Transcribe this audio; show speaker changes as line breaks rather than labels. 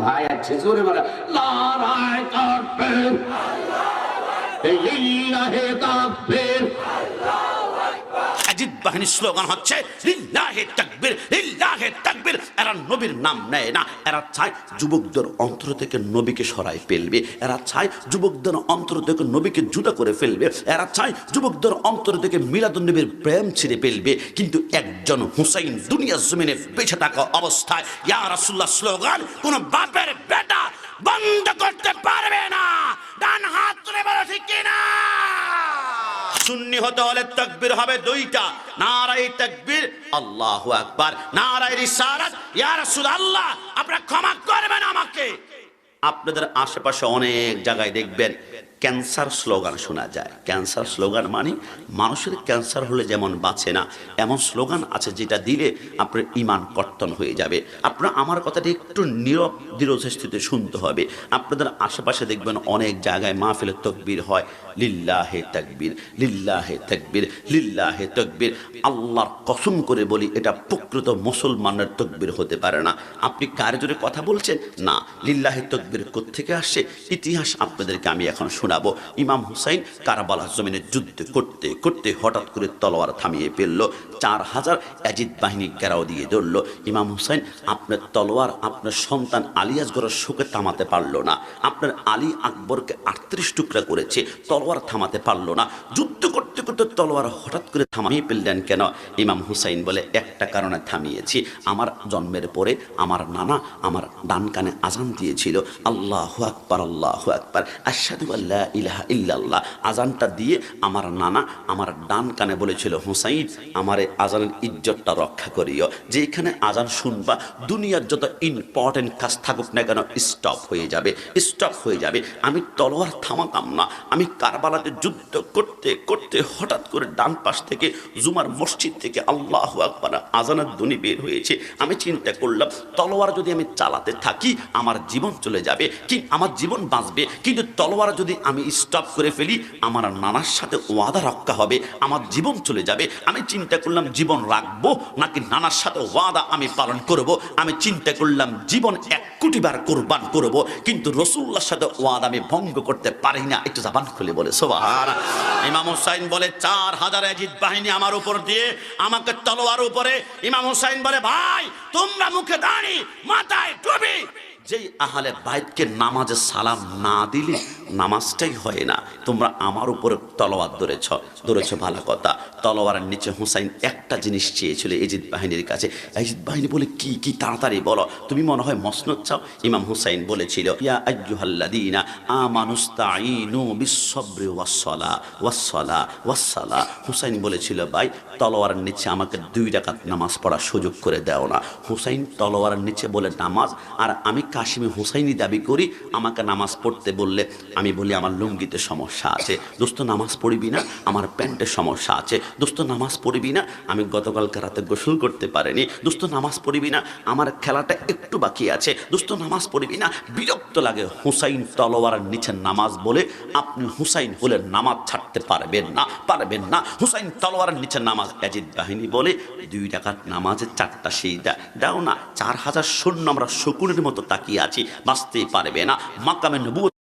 ভাই আছে জোরে মারা নারায় তাকবীর লিল্লাহি তাকবীর
বাহিনীর স্লোগান হচ্ছে, লিল্লাহে তাকবীর লিল্লাহে তাকবীর। এরা নবীর নাম নেয় না, এরা চায় যুবকদের অন্তর থেকে নবীকে সরাই ফেলবে। এরা চায় যুবকদের অন্তর থেকে নবীকে জুদা করে ফেলবে। এরা চায় যুবকদের অন্তর থেকে মিলাদুন নবীর প্রেম ছিঁড়ে ফেলবে। কিন্তু একজন হুসাইন দুনিয়া জমিনে বেঁচে থাকা অবস্থায়, ইয়া রাসূলুল্লাহ স্লোগান কোন বাপের বেটা বন্ধ করতে পারবে না। ডান হাত তুলে বলো, ঠিক কিনা? সুন্নি হতে হলে তাকবীর হবে দুইটা। নারাই তাকবীর, আল্লাহু আকবার। নারাই রিসালাত, ইয়া রাসূলুল্লাহ, আপনারা ক্ষমা করবেন আমাকে। আপনাদের আশেপাশে অনেক জায়গায় দেখবেন ক্যান্সার স্লোগান শোনা যায়। ক্যান্সার স্লোগান মানে মানুষের ক্যান্সার হলে যেমন বাঁচে না, এমন স্লোগান আছে যেটা দিলে আপনার ইমান কর্তন হয়ে যাবে। আপনার আমার কথাটি একটু নীরব দৃঢ়স্থিতিতে শুনতে হবে। আপনাদের আশেপাশে দেখবেন অনেক জায়গায় মাহফিলের তকবির হয়। লিল্লাহে তাকবীর লিল্লাহে তাকবীর, লিল্লাহে তকবীর। আল্লাহর কসম করে বলি, এটা প্রকৃত মুসলমানের তকবীর হতে পারে না। আপনি কার জোরে কথা বলছেন? না, লিল্লাহে তকবীর কোত্থেকে আসছে? ইতিহাস আপনাদেরকে আমি এখন শোনাবো। ইমাম হুসাইন কারাবালা জমিনে যুদ্ধ করতে করতে হঠাৎ করে তলোয়ার থামিয়ে ফেলল, চার হাজার অ্যাজিদ বাহিনী ঘেরাও দিয়ে ধরল। ইমাম হুসাইন, আপনার তলোয়ার আপনার সন্তান আলিয়াসগড়ের শোকে থামাতে পারল না। আপনার আলী আকবরকে আটত্রিশ টুকরা করেছে, তলোয়ার থামাতে পারল না। যুদ্ধ করতে করতে তলোয়ার হঠাৎ করে থামিয়ে ফেললেন কেন? ইমাম হুসাইন বলে, একটা কারণে থামিয়েছি। আমার জন্মের পরে আমার নানা আমার ডান কানে আজান দিয়েছিল। আল্লাহ আকবার আল্লাহ আকবার। আশাদু আল্লাহ ইলাহা ইল্লাল্লাহ। আজানটা দিয়ে আমার নানা আমার ডান কানে বলেছিল, হুসাইন, আমার আজানের ইজ্জতটা রক্ষা করিও। যে এখানে আজান শুনবা, দুনিয়ার যত ইম্পর্টেন্ট কাজ থাকুক না কেন স্টপ হয়ে যাবে স্টপ হয়ে যাবে। আমি তলোয়ার থামাতাম না। আমি কারবালাতে যুদ্ধ করতে করতে হঠাৎ করে ডান পাশ থেকে জুমার মসজিদ থেকে আল্লাহ আকবার আজানের ধ্বনি বের হয়েছে। আমি চিন্তা করলাম, তলোয়ার যদি আমি চালাতে থাকি, আমার জীবন চলে যাবে, কি আমার জীবন বাঁচবে? কিন্তু তলোয়ার যদি আমি স্টপ করে ফেলি, আমার নানার সাথে ওয়াদা রক্ষা হবে, আমার জীবন চলে যাবে। আমি চিন্তা করলাম, জীবন রাখব নাকি নানার সাথে ওয়াদা আমি পালন করব? আমি চিন্তা করলাম, জীবন এক কোটিবার কোরবান করব, কিন্তু রসুল্লার সাথে ওয়াদা আমি ভঙ্গ করতে পারি না। একটু জাবান খুলে বলে, সোবাহান। ইমাম হুসাইন বলে, চার হাজার এজিদ বাহিনী আমার উপর দিয়ে আমাকে তলোয়ার উপরে। ইমাম হুসাইন বলে, ভাই, তোমরা মুখে দাঁড়ি টুপি যেই আহলে বাইতকে নামাজে সালাম না দিলে নামাজটাই হয় না। তোমরা আমার উপরে তলোয়ার ধরেছ ধরেছ ভালো কথা। তলোয়ারের নিচে হুসাইন একটা জিনিস চেয়েছিল এজিদ বাহিনীর কাছে। এজিদ বাহিনী বলে, কি কি তাড়াতাড়ি বলো, তুমি মনে হয় মসনদ চাও? ইমাম হুসাইন বলেছিল, ইয়া আইয়ুহাল্লাযীনা আমানুস্তাঈনু বিসসবরি ওয়াসসালা ওয়াসসালা ওয়াসসালা। হুসাইন বলেছিল, ভাই, তলোয়ারের নিচে আমাকে দুই রাকাত নামাজ পড়ার সুযোগ করে দাও না। হুসাইন তলোয়ারের নিচে বলে, নামাজ, আর আমি কাশিমি হুসাইনি দাবি করি, আমাকে নামাজ পড়তে বললে, আমি বলি, আমার লুঙ্গিতে সমস্যা আছে। দোস্ত, নামাজ পড়বি না? আমার প্যান্টের সমস্যা আছে। দোস্ত, নামাজ পড়বি না? আমি গতকালকে রাতে গোসল করতে পারিনি। দোস্ত, নামাজ পড়বি না? আমার খেলাটা একটু বাকি আছে। দোস্ত, নামাজ পড়বি না? বিরক্ত লাগে হুসাইন তলোয়ারের নিচে নামাজ বলে, আপনি হুসাইন হলে নামাজ ছাড়তে পারবেন না পারবেন না। হুসাইন তলোয়ারের নিচে নামাজ অ্যাজিদ বাহিনী বলে, দুই টাকার নামাজে চারটা সেই দাও না, চার হাজার শূন্য আমরা শকুনের মতো তাকিয়ে আছি বাঁচতে পারবে না। মাকামে নবুয়ত